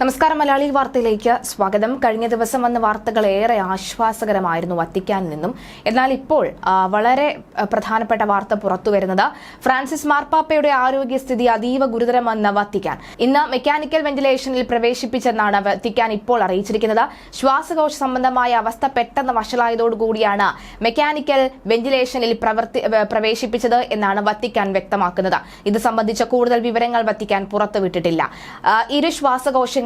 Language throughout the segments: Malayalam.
നമസ്കാരം മലയാളി വാർത്തയിലേക്ക് സ്വാഗതം. കഴിഞ്ഞ ദിവസം വന്ന വാർത്തകൾ ഏറെ ആശ്വാസകരമായിരുന്നു വത്തിക്കാനിൽ നിന്നും. എന്നാൽ ഇപ്പോൾ വളരെ പ്രധാനപ്പെട്ട വാർത്ത പുറത്തു വരുന്നത് ഫ്രാൻസിസ് മാർപ്പാപ്പയുടെ ആരോഗ്യസ്ഥിതി അതീവ ഗുരുതരമെന്ന് വത്തിക്കാൻ. ഇന്ന് മെക്കാനിക്കൽ വെന്റിലേഷനിൽ പ്രവേശിപ്പിച്ചെന്നാണ് വത്തിക്കാൻ ഇപ്പോൾ അറിയിച്ചിരിക്കുന്നത്. ശ്വാസകോശ സംബന്ധമായ അവസ്ഥ പെട്ടെന്ന് വഷളായതോടുകൂടിയാണ് മെക്കാനിക്കൽ വെന്റിലേഷനിൽ പ്രവർത്തി പ്രവേശിപ്പിച്ചത് എന്നാണ് വത്തിക്കാൻ വ്യക്തമാക്കുന്നത്. ഇത് സംബന്ധിച്ച കൂടുതൽ വിവരങ്ങൾ വത്തിക്കാൻ പുറത്തുവിട്ടിട്ടില്ല. ഇരു ഇരു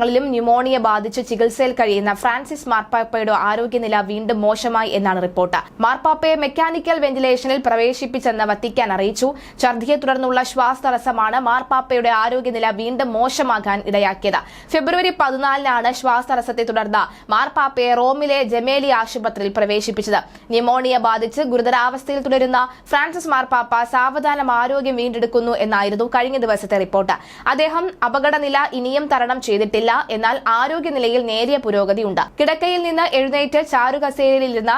ശ്വാസകോശങ്ങളിലും ന്യൂമോണിയ ബാധിച്ച് ചികിത്സയിൽ കഴിയുന്ന ഫ്രാൻസിസ് മാർപ്പാപ്പയുടെ ആരോഗ്യനില വീണ്ടും മോശമായി എന്നാണ് റിപ്പോർട്ട്. മാർപ്പാപ്പയെ മെക്കാനിക്കൽ വെന്റിലേഷനിൽ പ്രവേശിപ്പിച്ചെന്ന് വത്തിക്കാൻ അറിയിച്ചു. ഛർദിയെ തുടർന്നുള്ള ശ്വാസതടസ്സമാണ് മാർപ്പാപ്പയുടെ ആരോഗ്യനില വീണ്ടും മോശമാകാൻ ഇടയാക്കിയത്. ഫെബ്രുവരി പതിനാലിനാണ് ശ്വാസതടസ്സത്തെ തുടർന്ന് മാർപ്പാപ്പയെ റോമിലെ ജമേലി ആശുപത്രിയിൽ പ്രവേശിപ്പിച്ചത്. ന്യൂമോണിയ ബാധിച്ച് ഗുരുതരാവസ്ഥയിൽ തുടരുന്ന ഫ്രാൻസിസ് മാർപ്പാപ്പ സാവധാനം ആരോഗ്യം വീണ്ടെടുക്കുന്നു എന്നായിരുന്നു കഴിഞ്ഞ ദിവസത്തെ റിപ്പോർട്ട്. അദ്ദേഹം അപകടനില ഇനിയും തരണം ചെയ്തിട്ടില്ല. എന്നാൽ ആരോഗ്യനിലയിൽ നേരിയ പുരോഗതിയുണ്ട്. കിടക്കയിൽ നിന്ന് എഴുന്നേറ്റ് ചാരുകസേരയിലിരുന്ന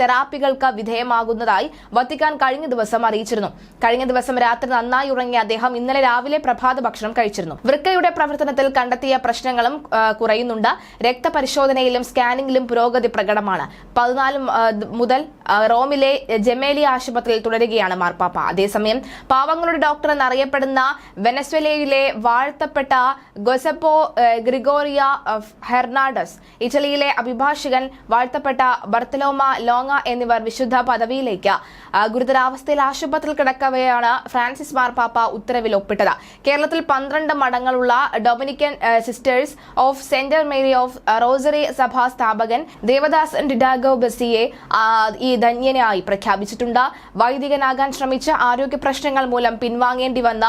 തെറാപ്പികൾക്ക് വിധേയമാകുന്നതായി വത്തിക്കാൻ കഴിഞ്ഞ ദിവസം അറിയിച്ചിരുന്നു. കഴിഞ്ഞ ദിവസം രാത്രി നന്നായി ഉറങ്ങിയ അദ്ദേഹം ഇന്നലെ രാവിലെ പ്രഭാത ഭക്ഷണം കഴിച്ചിരുന്നു. വൃക്കയുടെ പ്രവർത്തനത്തിൽ കണ്ടെത്തിയ പ്രശ്നങ്ങളും കുറയുന്നുണ്ട്. രക്തപരിശോധനയിലും സ്കാനിംഗിലും പുരോഗതി പ്രകടമാണ്. പതിനാല് മുതൽ റോമിലെ ജമേലി ആശുപത്രിയിൽ തുടരുകയാണ് മാർപ്പാപ്പ. അതേസമയം പാവങ്ങളുടെ ഡോക്ടർ എന്നറിയപ്പെടുന്ന വെനസ്വലയിലെ വാഴ്ത്തപ്പെട്ട ഗൊസപ്പോ ആ, ഗ്രിഗോറിയ ഹെർണാഡസ് ഇറ്റലിയിലെ അഭിഭാഷകൻ വാഴ്ത്തപ്പെട്ട ബർത്തലോമ ലോങ്ങ എന്നിവർ വിശുദ്ധ പദവിയിലേക്ക് ഗുരുതരാവസ്ഥയിൽ ആശുപത്രിയിൽ കിടക്കവെയാണ് ഫ്രാൻസിസ് മാർപ്പാപ്പ ഉത്തരവിൽ ഒപ്പിട്ടത്. കേരളത്തിൽ പന്ത്രണ്ട് മഠങ്ങളുള്ള Dominican Sisters of Saint Mary of Rosary സഭാ സ്ഥാപകൻ ദേവദാസൻ ഡിഡാഗോ ബസിയെ ഈ ധന്യനായി പ്രഖ്യാപിച്ചിട്ടുണ്ട്. വൈദികനാകാൻ ശ്രമിച്ച ആരോഗ്യ പ്രശ്നങ്ങൾ മൂലം പിൻവാങ്ങേണ്ടി വന്ന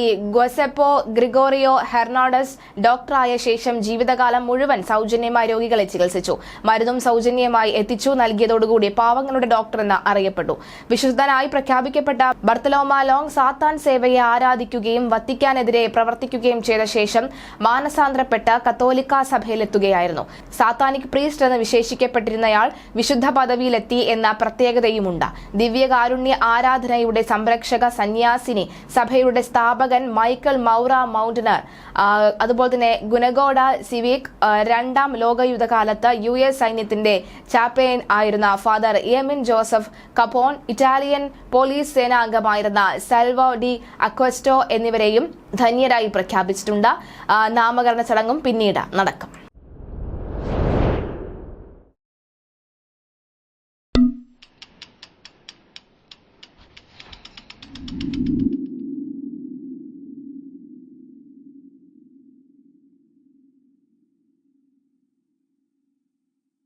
ഈ ഗൊസെപ്പോ ഗ്രിഗോറിയോ ഹെർണാഡസ് ഡോക്ടറായ ശേഷം ജീവിതകാലം മുഴുവൻ സൗജന്യമായി രോഗികളെ ചികിത്സിച്ചു. മരുന്നും സൗജന്യമായി എത്തിച്ചു. നൽകിയതോടുകൂടി പാവങ്ങളുടെ ഡോക്ടർ എന്ന് അറിയപ്പെട്ടു. വിശുദ്ധനായി പ്രഖ്യാപിക്കപ്പെട്ട ബർത്തലോമ ലോങ് സാത്താൻ സേവയെ ആരാധിക്കുകയും വത്തിക്കാനെതിരെ പ്രവർത്തിക്കുകയും ചെയ്ത ശേഷം മാനസാന്തരപ്പെട്ട കത്തോലിക്ക സഭയിലെത്തുകയായിരുന്നു. സാത്താനിക് പ്രീസ്റ്റ് എന്ന് വിശേഷിക്കപ്പെട്ടിരുന്നയാൾ വിശുദ്ധ പദവിയിലെത്തി എന്ന പ്രത്യേകതയുമുണ്ട്. ദിവ്യകാരുണ്യ ആരാധനയുടെ സംരക്ഷക സന്യാസിനി സഭയുടെ സ്ഥാപകൻ മൈക്കൽ മൗറ മൗണ്ടനർ അതുപോലെ തന്നെ ഗുനഗോഡ സിവിക് രണ്ടാം ലോകയുദ്ധകാലത്ത് യു എസ് സൈന്യത്തിന്റെ ചാപ്പയൻ ആയിരുന്ന father Emil Joseph Kapaun Italian police സേനാംഗമായിരുന്ന Salvo D'Acquisto എന്നിവരെയും ധന്യരായി പ്രഖ്യാപിച്ചിട്ടുണ്ട്. നാമകരണ ചടങ്ങും പിന്നീട് നടക്കും.